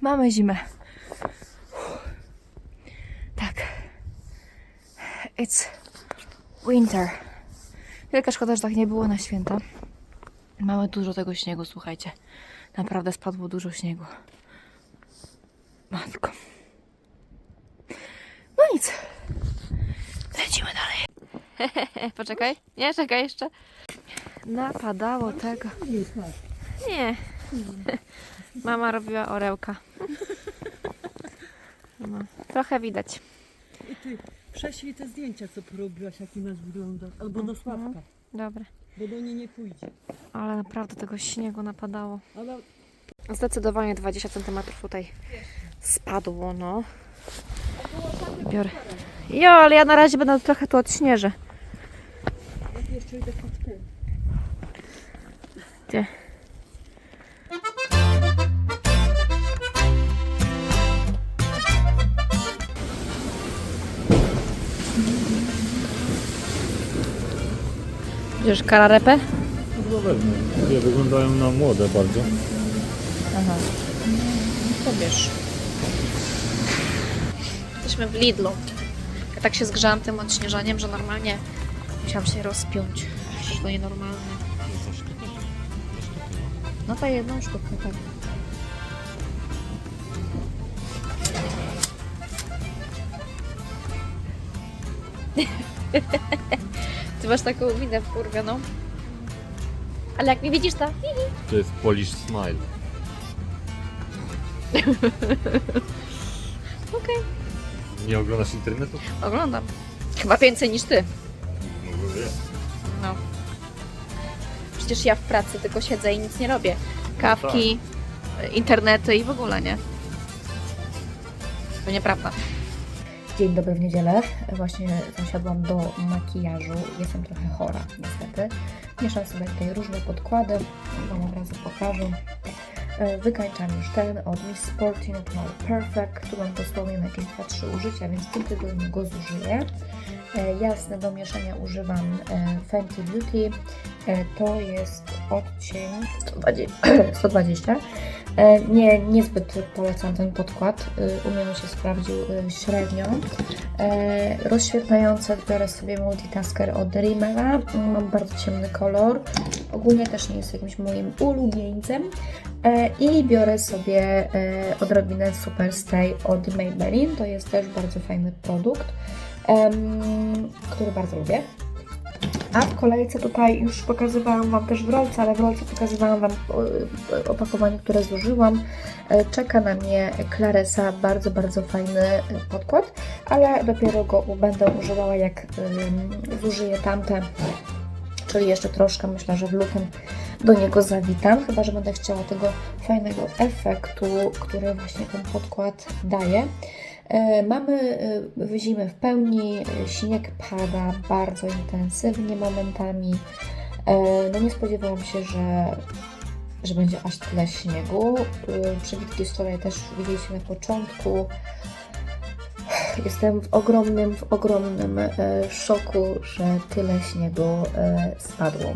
mamy zimę. Tak. It's winter. Wielka szkoda, że tak nie było na święta. Mamy dużo tego śniegu, słuchajcie. Naprawdę spadło dużo śniegu. Matko. No nic. Lecimy dalej. Poczekaj. Nie, czekaj jeszcze. Napadało tego. Nie. Mama robiła orełka. No, trochę widać. I ty prześlij te zdjęcia, co porobiłaś, jaki nas wygląda. Albo do Sławka, Dobra. bo do niej nie pójdzie. Ale naprawdę tego śniegu napadało. Ale Zdecydowanie 20 cm tutaj spadło, no. Biorę. Jo, ale ja na razie będę trochę tu odśnieżę. jak jeszcze idę pod Bierzesz kararepę? Wezmę. Dwie wyglądają na młode bardzo. Aha. To bierz. Jesteśmy w Lidlu. Ja tak się zgrzałam tym odśnieżaniem, że normalnie musiałam się rozpiąć. Przecież to nienormalne. No to jedną sztukę, tak. Ty masz taką minę wkurwioną. Ale jak mnie widzisz, to... To jest Polish Smile. Okej. Nie oglądasz internetu? Oglądam. Chyba więcej niż ty. No. No. Przecież ja w pracy tylko siedzę i nic nie robię. Kawki, internety i w ogóle nie. To nieprawda. Dzień dobry w niedzielę. Właśnie zasiadłam do makijażu. Jestem trochę chora, niestety. Mieszam sobie tutaj różne podkłady. Wam od razu pokażę. E, Wykańczam już ten od Miss Sporty Natural Perfect. Tu mam dosłownie na jakieś 2-3 użycia, więc w tym tygodniu go zużyję. E, Jasne do mieszania używam e, Fenty Beauty. To jest odcień 120. 120. E, Nie, niezbyt polecam ten podkład. U mnie się sprawdził średnio. Rozświetlające biorę sobie Multitasker od Rimmela. Mam bardzo ciemny kolor. Ogólnie też nie jest jakimś moim ulubieńcem. I biorę sobie e, odrobinę Superstay od Maybelline. To jest też bardzo fajny produkt, który bardzo lubię. A w kolejce tutaj już pokazywałam Wam też w rolce, ale w rolce pokazywałam Wam e, opakowanie, które zużyłam. E, Czeka na mnie Claresa, bardzo, bardzo fajny podkład, ale dopiero go będę używała jak zużyję tamte, czyli jeszcze troszkę, myślę, że w lutym do niego zawitam, chyba, że będę chciała tego fajnego efektu, który właśnie ten podkład daje. E, Mamy e, zimę w pełni, e, śnieg pada bardzo intensywnie momentami. No nie spodziewałam się, że, że będzie aż tyle śniegu. Przebitki wczoraj też widzieliśmy na początku. Jestem w ogromnym, w ogromnym szoku, że tyle śniegu spadło.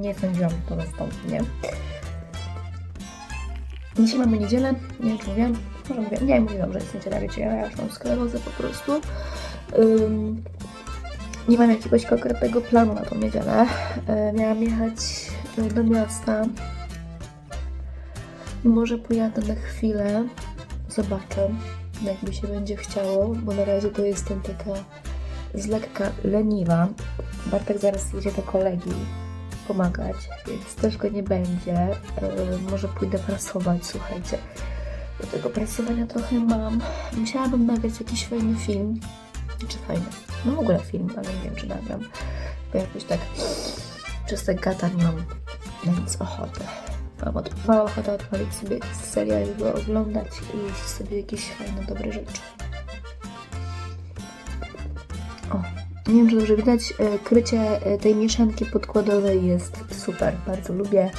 Nie sądziłam, że to nastąpi? Dzisiaj mamy niedzielę, nie wiem czy mówiłam, może mówię, nie mówiłam, że jest niedziela, wiecie, ja już mam sklerozę po prostu. Ym, nie mam jakiegoś konkretnego planu na tą niedzielę. E, miałam jechać e, do miasta. Może pojadę na chwilę, zobaczę, jak mi się będzie chciało, bo na razie to jestem taka z lekka leniwa. Bartek zaraz jedzie do kolegi pomagać, więc też go nie będzie. E, może pójdę prasować, słuchajcie. Do tego prasowania trochę mam. Musiałabym nagrać jakiś fajny film. Czy fajny? No w ogóle film, ale nie wiem, czy nagram. Bo jakoś tak przez te nie mam na nic ochoty. Mam, od, ochotę odpalić sobie serial i go oglądać i jeść sobie jakieś fajne, dobre rzeczy. Nie wiem, czy dobrze widać, e, krycie e, tej mieszanki podkładowej jest super, bardzo lubię.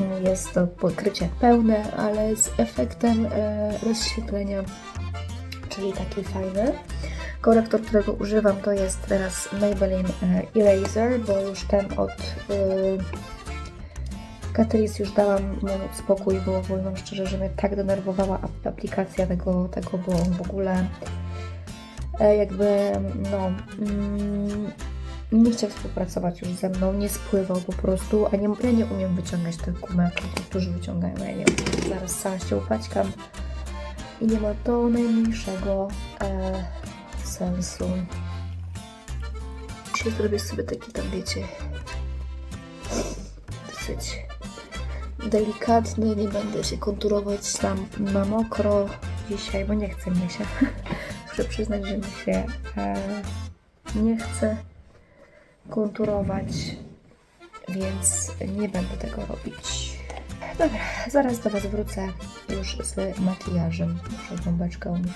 Mm, Jest to pokrycie pełne, ale z efektem e, rozświetlenia, czyli taki fajny. Korektor, którego używam, to jest teraz Maybelline e, Eraser, bo już ten od e, Catrice już dałam mu spokój, bo powiem szczerze, że mnie tak denerwowała ap- aplikacja tego, tego bo w ogóle e, jakby, no, mm, nie chciał współpracować już ze mną, nie spływał po prostu, a nie, ja nie umiem wyciągać tych gumeków, niektórzy wyciągają, ja nie umiem, zaraz cała się upaćkam i nie ma to najmniejszego e, sensu. Dzisiaj zrobię sobie taki tam, wiecie, dosyć delikatny, nie będę się konturować tam na mokro dzisiaj, bo nie chce mi się. Muszę przyznać, że mi się e, nie chce konturować, więc nie będę tego robić. Dobra, zaraz do Was wrócę już z makijażem. Muszę gąbeczkę umyć.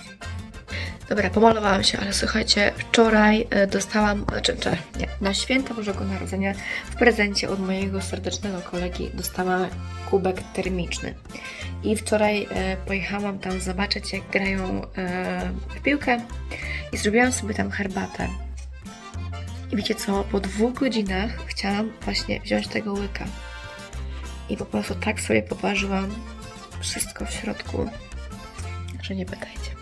Dobra, pomalowałam się, ale słuchajcie, wczoraj e, dostałam, znaczy, czy, nie, na święta Bożego Narodzenia w prezencie od mojego serdecznego kolegi dostałam kubek termiczny. I wczoraj e, pojechałam tam zobaczyć, jak grają w piłkę i zrobiłam sobie tam herbatę. I wiecie co, po dwóch godzinach chciałam właśnie wziąć tego łyka. I po prostu tak sobie poparzyłam wszystko w środku, że nie pytajcie.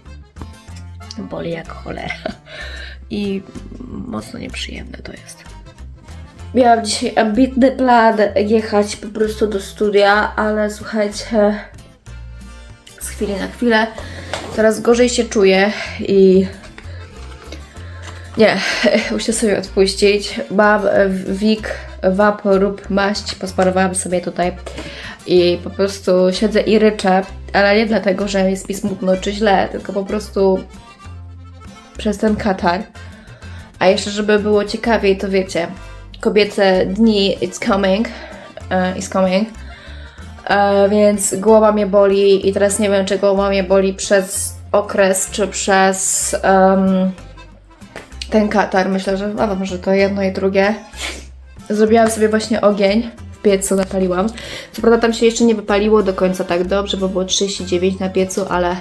Boli jak cholera. I mocno nieprzyjemne to jest. Miałam dzisiaj ambitny plan jechać po prostu do studia, ale słuchajcie, z chwili na chwilę coraz gorzej się czuję i nie, muszę sobie odpuścić. Mam wik, vaporub, maść, posmarowałam sobie tutaj i po prostu siedzę i ryczę, ale nie dlatego, że jest mi smutno czy źle, tylko po prostu przez ten katar. A jeszcze, żeby było ciekawiej, to wiecie, kobiece dni it's coming, uh, it's coming, E, więc głowa mnie boli i teraz nie wiem, czy głowa mnie boli przez okres, czy przez em, ten katar. Myślę, że a może to jedno i drugie. Zrobiłam sobie właśnie ogień w piecu, zapaliłam. Co prawda tam się jeszcze nie wypaliło do końca tak dobrze, bo było 39 na piecu, ale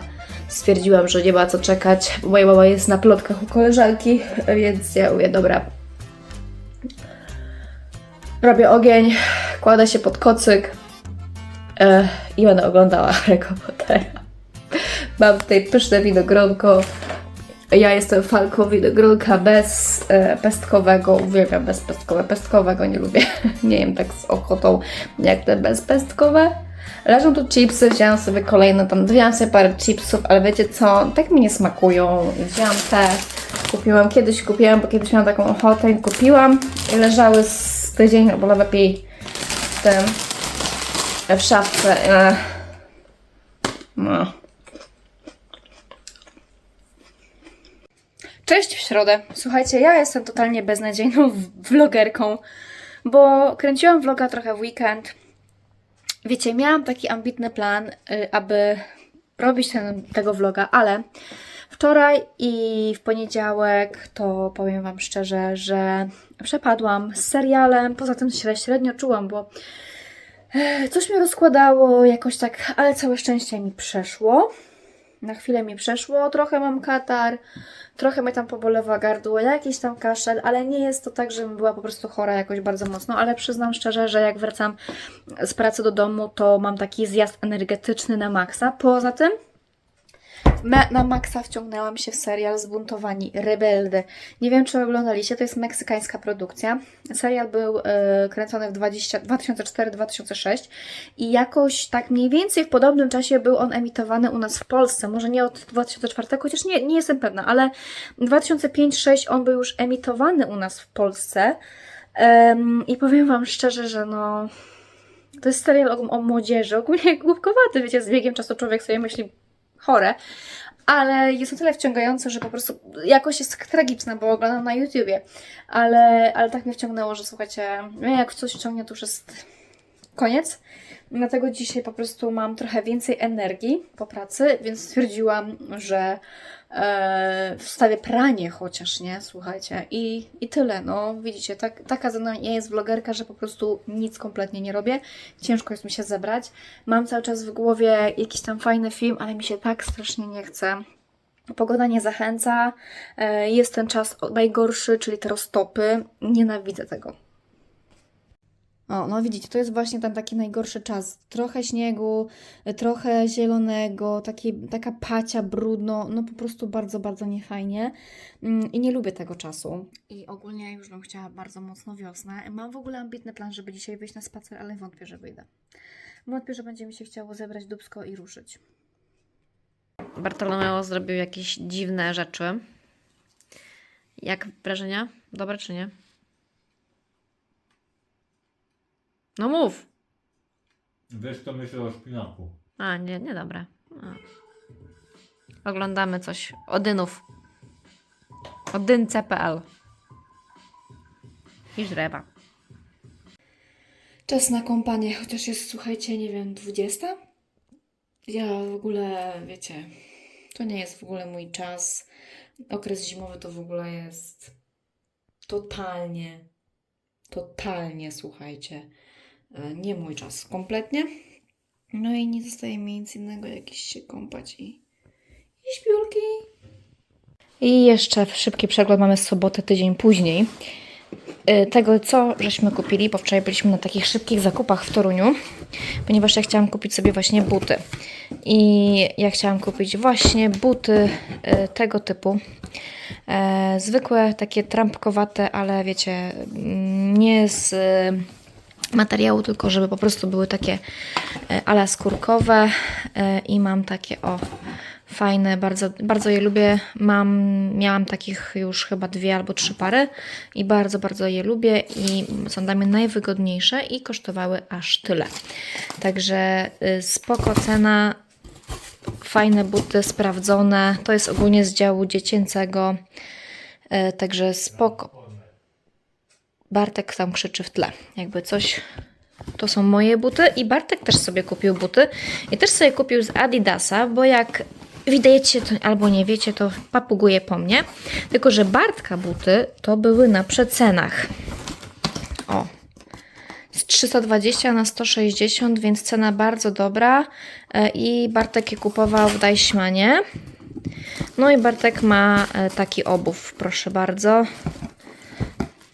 stwierdziłam, że nie ma co czekać, bo moja mama jest na plotkach u koleżanki, więc ja mówię, dobra. Robię ogień, kładę się pod kocyk e, i będę oglądała Harry'ego Pottera. Mam tutaj pyszne winogronko. Ja jestem falką winogronka bez e, pestkowego. Uwielbiam bezpestkowe. Pestkowego nie lubię. nie jem tak z ochotą jak te bezpestkowe. Leżą tu chipsy, wzięłam sobie kolejne, tam wzięłam sobie parę chipsów, ale wiecie co, tak mi nie smakują. Wzięłam te, kupiłam kiedyś, kupiłam, bo kiedyś miałam taką ochotę i kupiłam. I leżały z tydzień, albo lepiej w tym, w szafce. e. No. Cześć w środę. Słuchajcie, ja jestem totalnie beznadziejną vlogerką, bo kręciłam vloga trochę w weekend. Wiecie, miałam taki ambitny plan, y, aby robić ten, tego vloga, ale wczoraj i w poniedziałek to powiem Wam szczerze, że przepadłam z serialem. Poza tym się średnio czułam, bo e, coś mnie rozkładało jakoś tak, ale całe szczęście mi przeszło. Na chwilę mi przeszło, trochę mam katar, trochę mnie tam pobolewa gardło, jakiś tam kaszel, ale nie jest to tak, żebym była po prostu chora jakoś bardzo mocno, ale przyznam szczerze, że jak wracam z pracy do domu, to mam taki zjazd energetyczny na maksa. Poza tym me- na maksa wciągnęłam się w serial Zbuntowani Rebelde. Nie wiem, czy oglądaliście, to jest meksykańska produkcja. Serial był e, kręcony w 20 2004-2006 i jakoś tak mniej więcej w podobnym czasie był on emitowany u nas w Polsce. Może nie od 2004, chociaż nie, nie jestem pewna, ale 2005-2006 on był już emitowany u nas w Polsce. Em, I powiem Wam szczerze, że no. To jest serial o, o młodzieży, ogólnie głupkowaty, wiecie, z biegiem czasu człowiek sobie myśli chore, ale jest o tyle wciągający, że po prostu jakoś jest tragiczna, bo oglądam na YouTubie, ale, ale tak mnie wciągnęło, że słuchajcie, jak w coś wciągnie, to już jest koniec. Dlatego dzisiaj po prostu mam trochę więcej energii po pracy, więc stwierdziłam, że wstawię pranie chociaż, nie? Słuchajcie. I, i tyle, no. Widzicie, tak, taka ze mną ja jest vlogerka, że po prostu nic kompletnie nie robię. Ciężko jest mi się zebrać. Mam cały czas w głowie jakiś tam fajny film, ale mi się tak strasznie nie chce. Pogoda nie zachęca. E, jest ten czas najgorszy, czyli te roztopy. Nienawidzę tego. O, no widzicie, to jest właśnie ten taki najgorszy czas. Trochę śniegu, trochę zielonego, taki, taka pacia, brudno, no po prostu bardzo, bardzo niefajnie. Mm, I nie lubię tego czasu. I ogólnie już bym chciała bardzo mocno wiosnę. Mam w ogóle ambitny plan, żeby dzisiaj wyjść na spacer, ale wątpię, że wyjdę. Wątpię, że będzie mi się chciało zebrać dubsko i ruszyć. Bartolomeo zrobił jakieś dziwne rzeczy. Jak wrażenia? Dobre czy nie? No mów! Wiesz co myślę o szpinaku? A, nie, nie dobre. A. Oglądamy coś. Odynów. Odynce.pl I żreba. Czas na kąpanie, chociaż jest, słuchajcie, nie wiem, 20? Ja w ogóle, wiecie, to nie jest w ogóle mój czas. Okres zimowy to w ogóle jest totalnie, totalnie, słuchajcie, nie mój czas, kompletnie. No i nie zostaje mi nic innego, jak iść się kąpać i, i śpiórki. I jeszcze szybki przegląd mamy z soboty, tydzień później. Y, tego, co żeśmy kupili, bo wczoraj byliśmy na takich szybkich zakupach w Toruniu, ponieważ ja chciałam kupić sobie właśnie buty. I ja chciałam kupić właśnie buty y, tego typu. E, zwykłe, takie trampkowate, ale wiecie, mm, nie z materiału, tylko żeby po prostu były takie e, ala skórkowe e, i mam takie o fajne, bardzo, bardzo je lubię. Mam, miałam takich już chyba dwie albo trzy pary i bardzo, bardzo je lubię i są dla mnie najwygodniejsze i kosztowały aż tyle. Także y, spoko cena, fajne buty, sprawdzone. To jest ogólnie z działu dziecięcego, y, także spoko. Bartek tam krzyczy w tle, jakby coś to są moje buty i Bartek też sobie kupił buty i też sobie kupił z Adidasa, bo jak widzicie to, albo nie wiecie, to papuguje po mnie. Tylko, że Bartka buty to były na przecenach. O. Z 320 na 160, więc cena bardzo dobra E, i Bartek je kupował w Dajśmanie. No i Bartek ma e, taki obuw, proszę bardzo.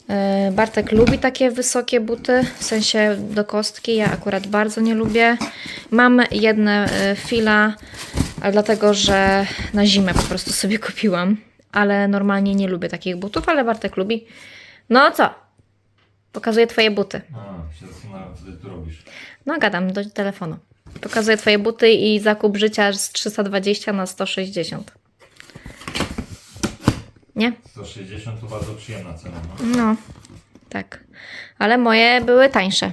E, Bartek lubi takie wysokie buty, w sensie do kostki. Ja akurat bardzo nie lubię. Mam jedne e, fila, ale dlatego, że na zimę po prostu sobie kupiłam. Ale normalnie nie lubię takich butów, ale Bartek lubi. No co? Pokazuję Twoje buty. A, się zastanawiam, co ty tu robisz. No, gadam do telefonu. Pokazuję Twoje buty i zakup życia z 320 na 160. Nie? 160 to bardzo przyjemna cena, no. No, tak. Ale moje były tańsze.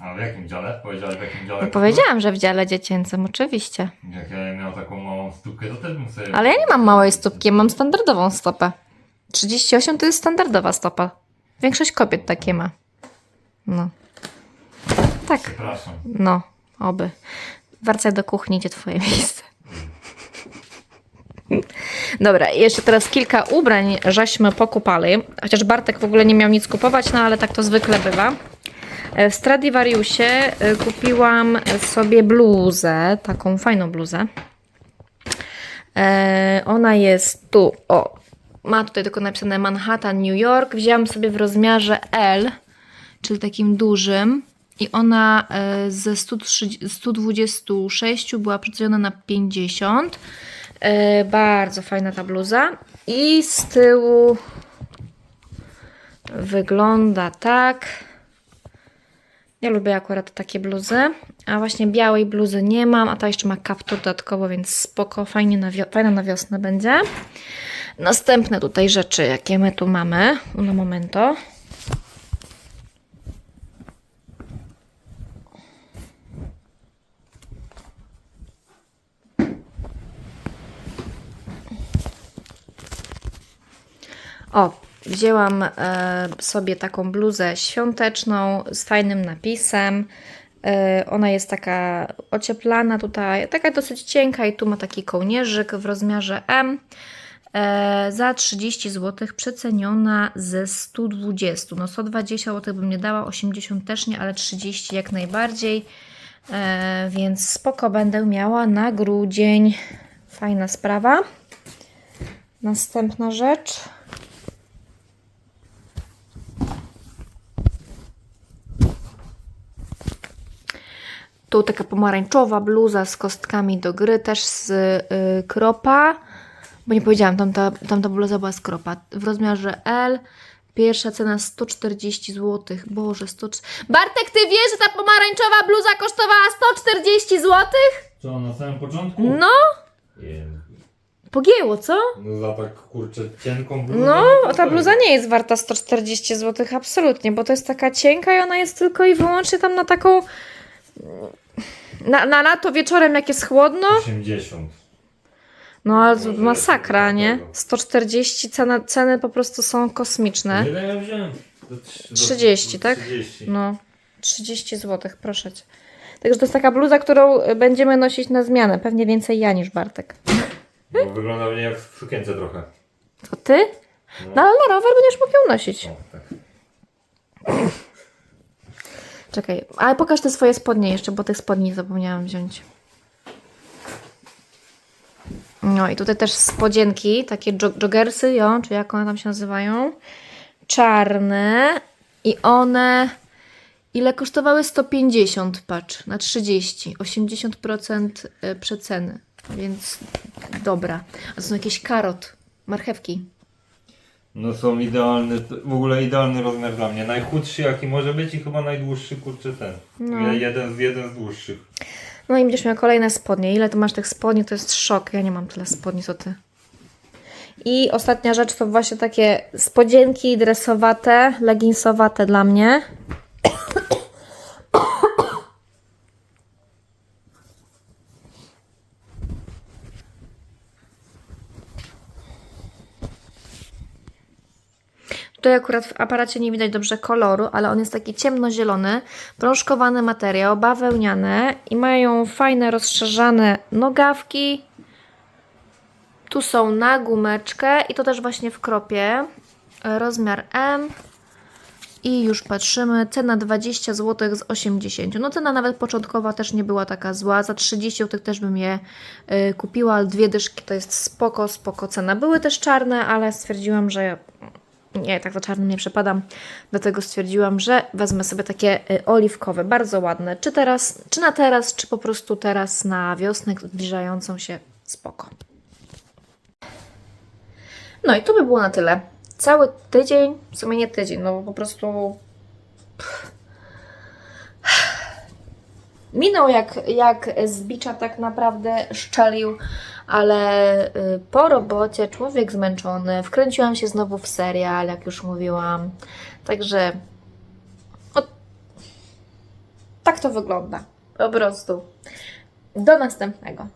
A w jakim dziale? Powiedziałeś w jakim dziale? No, powiedziałam, że w dziale dziecięcym, oczywiście. Jak ja miał taką małą stópkę, to też bym sobie... Ale ja nie mam małej stópki, ja mam standardową stopę. 38 to jest standardowa stopa. Większość kobiet takie ma. No. Tak, Przepraszam. no, oby. Wracaj do kuchni, gdzie twoje miejsce. Dobra, jeszcze teraz kilka ubrań żeśmy pokupali. Chociaż Bartek w ogóle nie miał nic kupować, no ale tak to zwykle bywa. E, W Stradivariusie e, kupiłam sobie bluzę, taką fajną bluzę. E, ona jest tu, o, ma tutaj tylko napisane Manhattan, New York. Wzięłam sobie w rozmiarze L, czyli takim dużym. I ona ze 130 126 była przeceniona na 50. E, bardzo fajna ta bluza. I z tyłu wygląda tak. Ja lubię akurat takie bluzy, a właśnie białej bluzy nie mam, a ta jeszcze ma kaptur dodatkowo, więc spoko, fajnie na fajna na wiosnę będzie. Następne tutaj rzeczy, jakie my tu mamy, na momento. O, wzięłam e, sobie taką bluzę świąteczną z fajnym napisem. E, ona jest taka ocieplana tutaj, taka dosyć cienka i tu ma taki kołnierzyk w rozmiarze M. E, za 30 zł przeceniona ze 120. No 120 zł bym nie dała, 80 też nie, ale 30 jak najbardziej. E, więc spoko będę miała na grudzień. Fajna sprawa. Następna rzecz. Tu taka pomarańczowa bluza z kostkami do gry, też z y, kropa. Bo nie powiedziałam, tamta, tamta bluza była z kropa. W rozmiarze L. Pierwsza cena 140 zł. Boże, 100... Bartek, ty wiesz, że ta pomarańczowa bluza kosztowała 140 zł? Co, na samym początku? No, Jem. pogięło, co? No za tak kurczę cienką bluzę. No, to ta bluza nie jest warta 140 zł, absolutnie, bo to jest taka cienka i ona jest tylko i wyłącznie tam na taką. Na, na lato wieczorem, jak jest chłodno. 80. No, ale to Może masakra, nie? tego. 140 cena, ceny po prostu są kosmiczne. Ile ja wziąłem? Do trz- do- 30, do tak? 30. No, 30 zł, proszę cię. Także to jest taka bluza, którą y, będziemy nosić na zmianę. Pewnie więcej ja niż Bartek. Bo wygląda mnie jak w sukience trochę. To ty? No ale na rower będziesz mógł ją nosić. O, tak. Czekaj, ale pokaż te swoje spodnie jeszcze, bo tych spodni zapomniałam wziąć. No i tutaj też spodzienki, takie jog joggersy, jo, czy jak one tam się nazywają. Czarne i one ile kosztowały? 150, patrz, na 30, 80% y, przeceny, więc dobra. A to są jakieś karot, marchewki. No są idealny, w ogóle idealny rozmiar dla mnie. Najchudszy jaki może być i chyba najdłuższy kurczę ten. No. Jeden, z, jeden z dłuższych. No i będziesz miał kolejne spodnie. Ile ty masz tych spodni, to jest szok. Ja nie mam tyle spodni, co ty. I ostatnia rzecz to właśnie takie spodzienki dresowate, leginsowate dla mnie. Tutaj akurat w aparacie nie widać dobrze koloru, ale on jest taki ciemnozielony, prążkowany materiał, bawełniane i mają fajne rozszerzane nogawki. Tu są na gumeczkę i to też właśnie w kropie. Rozmiar M. I już patrzymy, cena 20 zł z 80. No cena nawet początkowa też nie była taka zła. Za 30 zł też bym je y, kupiła, dwie dyszki to jest spoko, spoko cena. Były też czarne, ale stwierdziłam, że nie, tak za czarnym nie przepadam. Dlatego stwierdziłam, że wezmę sobie takie y, oliwkowe, bardzo ładne. Czy teraz, czy na teraz, czy po prostu teraz na wiosnę zbliżającą się. Spoko. No i to by było na tyle. Cały tydzień, w sumie nie tydzień, no bo po prostu minął jak, jak z tak naprawdę szczelił, ale y, po robocie człowiek zmęczony, wkręciłam się znowu w serial, jak już mówiłam, także o, tak to wygląda, po prostu. Do następnego.